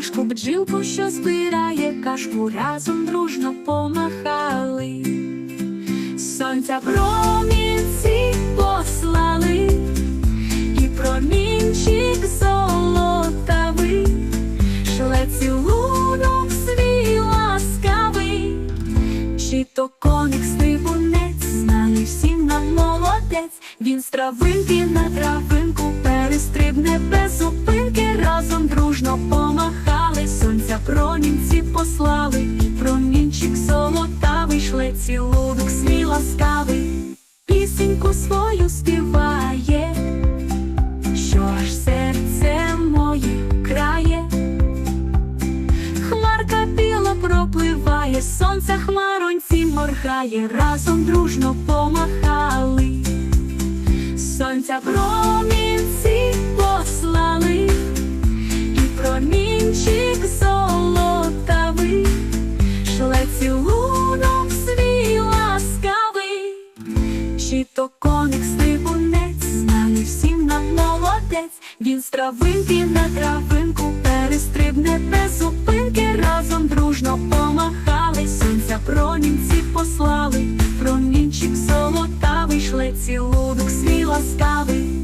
ромашку, бджілку, що збирає кашку, разом дружно помахали. Сонця промінці послали, і промінчик золотавий, шле цілунок свій ласкавий, чи то коник стрибунець, знає всім нам молодець, він з травинки на травинку дружно помахали, сонця промінці послали, промінчик золотавий, шле цілунок свій ласкавий, пісеньку свою співає, що аж серце моє крає. Хмарка біла пропливає, сонце хмаронці моргає, разом дружно помахали. Сонця промінці То коник стрибунець, знаний всім нам молодець, він з травинки на травинку перестрибне без зупинки, разом дружно помахали, сонця промінці послали, промінчик золотавий, шле цілудок свій ласкавий.